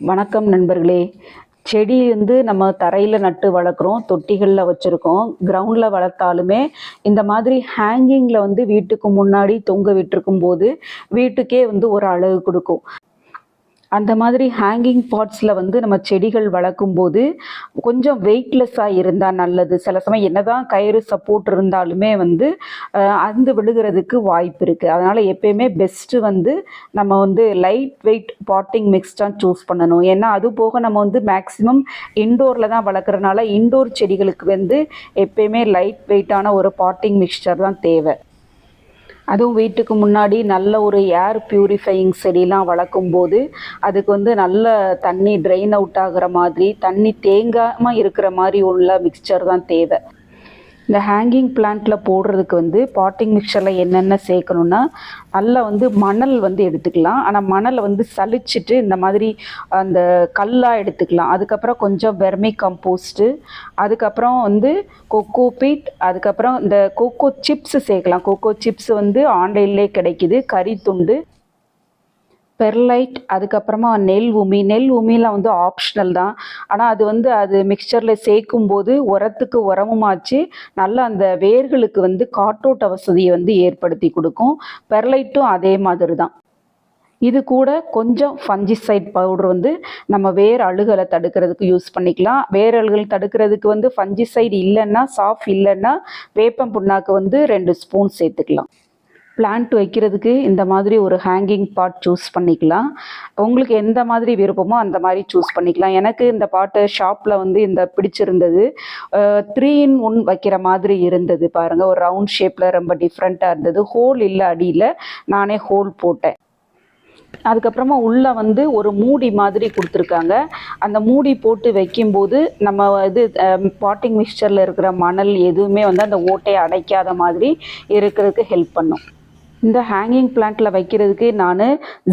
வணக்கம் நண்பர்களே. செடி வந்து நம்ம தரையில் நட்டு வளர்க்குறோம். தொட்டிகளில் வச்சுருக்கோம். கிரவுண்டில் வளர்த்தாலுமே இந்த மாதிரி ஹேங்கிங்கில் வந்து வீட்டுக்கு முன்னாடி தொங்க விட்டிருக்கும் போது வீட்டுக்கே வந்து ஒரு அழகு கொடுக்கும். அந்த மாதிரி ஹேங்கிங் பாட்ஸில் வந்து நம்ம செடிகள் வளர்க்கும் போது கொஞ்சம் வெயிட்லெஸ்ஸாக இருந்தால் நல்லது. சில சமயம் என்னதான் கயிறு சப்போர்ட் இருந்தாலுமே வந்து அஹ், அந்து விழுகிறதுக்கு வாய்ப்பு இருக்குது அதனால் எப்பயுமே பெஸ்ட்டு வந்து நம்ம வந்து லைட் வெயிட் பாட்டிங் மிக்ஸ் தான் சூஸ் பண்ணணும். ஏன்னா அது போக நம்ம வந்து மேக்ஸிமம் இன்டோரில் தான் வளர்க்குறனால இண்டோர் செடிகளுக்கு வந்து எப்பயுமே லைட் வெயிட்டான ஒரு பாட்டிங் மிக்சர் தான் தேவை. அதுவும் வீட்டுக்கு முன்னாடி நல்ல ஒரு ஏர் பியூரிஃபையிங் செடிலாம் வளர்க்கும் போது அதுக்கு வந்து நல்ல தண்ணி ட்ரெயின் அவுட் ஆகிற மாதிரி தண்ணி தேங்காமல் இருக்கிற மாதிரி உள்ள மிக்சர் தான் தேவை. இந்த ஹேங்கிங் பிளான்ட்டில் போடுறதுக்கு வந்து பாட்டிங் மிக்சரில் என்னென்ன சேர்க்கணுன்னா நல்லா வந்து மணல் வந்து எடுத்துக்கலாம். ஆனால் மணலை வந்து சலிச்சிட்டு இந்த மாதிரி அந்த கல்லாக எடுத்துக்கலாம். அதுக்கப்புறம் கொஞ்சம் வெர்மி கம்போஸ்ட்டு அதுக்கப்புறம் வந்து கொக்கோ பீட் அதுக்கப்புறம் இந்த கொக்கோ சிப்ஸ் சேர்க்கலாம். கொக்கோ சிப்ஸ் வந்து ஆன்லைன்லேயே கிடைக்குது. கறி துண்டு. பெர்லைட் அதுக்கப்புறமா நெல் உமி நெல் உமிலாம் வந்து ஆப்ஷனல் தான். ஆனால் அது வந்து அது மிக்சரில் சேர்க்கும் போது உரத்துக்கு உரமுமாச்சு நல்லா அந்த வேர்களுக்கு வந்து காற்றோட்ட வசதியை வந்து ஏற்படுத்தி கொடுக்கும். பெர்லைட்டும் அதே மாதிரி தான். இது கூட கொஞ்சம் ஃபஞ்சிசைட் பவுடர் வந்து நம்ம வேர் அழுகலை தடுக்கிறதுக்கு யூஸ் பண்ணிக்கலாம். வேர் அழுகல் தடுக்கிறதுக்கு வந்து ஃபஞ்சிசைடு இல்லைன்னா சாஃப் இல்லைன்னா வேப்பம் புண்ணாக்கு வந்து ரெண்டு ஸ்பூன் சேர்த்துக்கலாம். பிளான்ட் வைக்கிறதுக்கு இந்த மாதிரி ஒரு ஹேங்கிங் பாட் சூஸ் பண்ணிக்கலாம். உங்களுக்கு எந்த மாதிரி விருப்பமோ அந்த மாதிரி சூஸ் பண்ணிக்கலாம். எனக்கு இந்த பாட்டு ஷாப்பில் வந்து இந்த பிடிச்சிருந்தது. த்ரீ இன் ஒன் வைக்கிற மாதிரி இருந்தது பாருங்கள் ஒரு ரவுண்ட் ஷேப்பில் ரொம்ப டிஃப்ரெண்ட்டாக இருந்தது. ஹோல் இல்லை அடியில் நானே ஹோல் போட்டேன். அதுக்கப்புறமா உள்ளே வந்து ஒரு மூடி மாதிரி கொடுத்துருக்காங்க. அந்த மூடி போட்டு வைக்கும்போது நம்ம இது பாட்டிங் மிக்சரில் இருக்கிற மணல் எதுவுமே வந்து அந்த ஓட்டையை அடைக்காத மாதிரி இருக்கிறதுக்கு ஹெல்ப் பண்ணும். இந்த ஹேங்கிங் பிளான்ட்டில் வைக்கிறதுக்கு நான்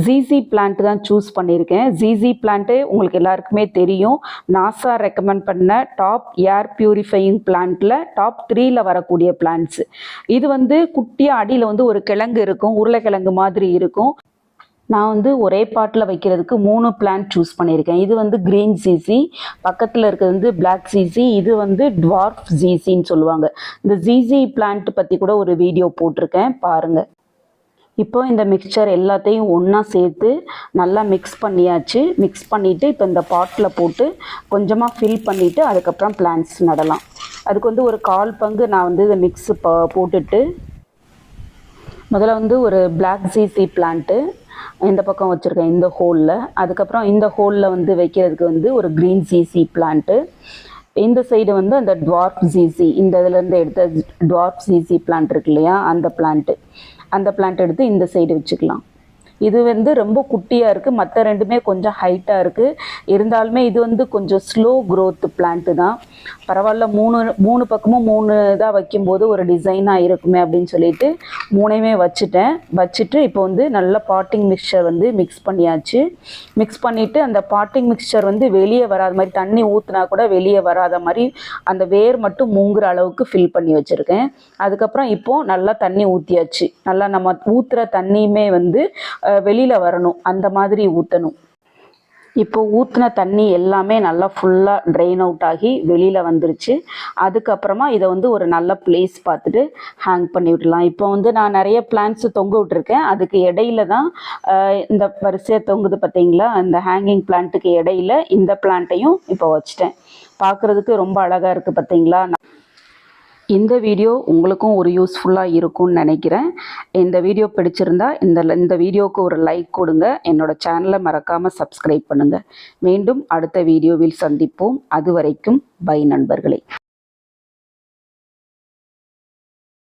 ஜிசி பிளான்ட் தான் சூஸ் பண்ணியிருக்கேன். ஜிசி பிளான்ட்டு உங்களுக்கு எல்லாருக்குமே தெரியும். நாசா ரெக்கமெண்ட் பண்ண டாப் ஏர் பியூரிஃபையிங் பிளான்ட்டில் டாப் த்ரீயில் வரக்கூடிய பிளான்ட்ஸ் இது வந்து குட்டியாக அடியில் வந்து ஒரு கிழங்கு இருக்கும். உருளைக்கிழங்கு மாதிரி இருக்கும். நான் வந்து ஒரே பாட்டில் வைக்கிறதுக்கு மூணு பிளான்ட் சூஸ் பண்ணியிருக்கேன். இது வந்து க்ரீன் ஜிசி பக்கத்தில் இருக்கிறது வந்து பிளாக் சீசி இது வந்து டுவார்ஃப் ஜிசின்னு சொல்லுவாங்க. இந்த ஜிசி பிளான்ட் பற்றி கூட ஒரு வீடியோ போட்டிருக்கேன். பாருங்கள் இப்போ இந்த மிக்சர் எல்லாத்தையும் ஒன்றா சேர்த்து நல்லா மிக்ஸ் பண்ணியாச்சு. மிக்ஸ் பண்ணிவிட்டு இப்போ இந்த பாட்டில் போட்டு கொஞ்சமாக ஃபில் பண்ணிவிட்டு அதுக்கப்புறம் பிளான்ஸ் நடலாம். அதுக்கு வந்து ஒரு கால் பங்கு நான் வந்து இதை மிக்ஸ் போட்டுட்டு முதல்ல வந்து ஒரு பிளாக் ஜிசி பிளான்ட்டு இந்த பக்கம் வச்சுருக்கேன் இந்த ஹோலில் அதுக்கப்புறம் இந்த ஹோலில் வந்து வைக்கிறதுக்கு வந்து ஒரு க்ரீன் ஜிசி பிளான்ட்டு இந்த சைடு வந்து அந்த டுவார்ப் ஜிசி இந்த இதுலேருந்து எடுத்த டுவார்ப் ஜிசி பிளான்ட் இருக்கு இல்லையா அந்த பிளான்ட்டு அந்த பிளான்ட் எடுத்து இந்த சைடு வச்சுக்கலாம். இது வந்து ரொம்ப குட்டியாக இருக்குது மற்ற ரெண்டுமே கொஞ்சம் ஹைட்டாக இருக்குது இருந்தாலுமே இது வந்து கொஞ்சம் ஸ்லோ க்ரோத் பிளான்ட்டு தான். பரவாயில்ல மூணு மூணு பக்கமும் மூணு இதாக வைக்கும்போது ஒரு டிசைனாக இருக்குமே அப்படின்னு சொல்லிட்டு மூணையுமே வச்சுட்டேன். வச்சுட்டு இப்போ வந்து நல்ல பாட்டிங் மிக்சர் வந்து மிக்ஸ் பண்ணியாச்சு. மிக்ஸ் பண்ணிவிட்டு அந்த பாட்டிங் மிக்சர் வந்து வெளியே வராத மாதிரி தண்ணி ஊற்றினா கூட வெளியே வராத மாதிரி அந்த வேர் மட்டும் மூங்குற அளவுக்கு ஃபில் பண்ணி வச்சுருக்கேன். அதுக்கப்புறம் இப்போது நல்லா தண்ணி ஊற்றியாச்சு நல்லா நம்ம ஊற்றுற தண்ணியுமே வந்து வெளியில் வரணும். அந்த மாதிரி ஊற்றணும் இப்போ ஊற்றின தண்ணி எல்லாமே நல்லா ஃபுல்லாக ட்ரெயின் அவுட் ஆகி வெளியில் வந்துருச்சு. அதுக்கப்புறமா இதை வந்து ஒரு நல்ல பிளேஸ் பார்த்துட்டு ஹேங் பண்ணி விடலாம். இப்போ வந்து நான் நிறைய பிளான்ஸ் தொங்க விட்டுருக்கேன். அதுக்கு இடையில தான் இந்த வரிசையாக தொங்குது பார்த்தீங்களா? அந்த ஹேங்கிங் பிளான்ட்டுக்கு இடையில இந்த பிளான்ட்டையும் இப்போ வச்சுட்டேன். பார்க்குறதுக்கு ரொம்ப அழகாக இருக்குது பார்த்தீங்களா? இந்த வீடியோ உங்களுக்கும் ஒரு யூஸ்ஃபுல்லாக இருக்கும்னு நினைக்கிறேன். இந்த வீடியோ பிடிச்சிருந்தா இந்த இந்த வீடியோவுக்கு ஒரு லைக் கொடுங்க. என்னோட சேனலை மறக்காமல் சப்ஸ்கிரைப் பண்ணுங்கள் மீண்டும் அடுத்த வீடியோவில் சந்திப்போம். அது வரைக்கும் பை நண்பர்களே.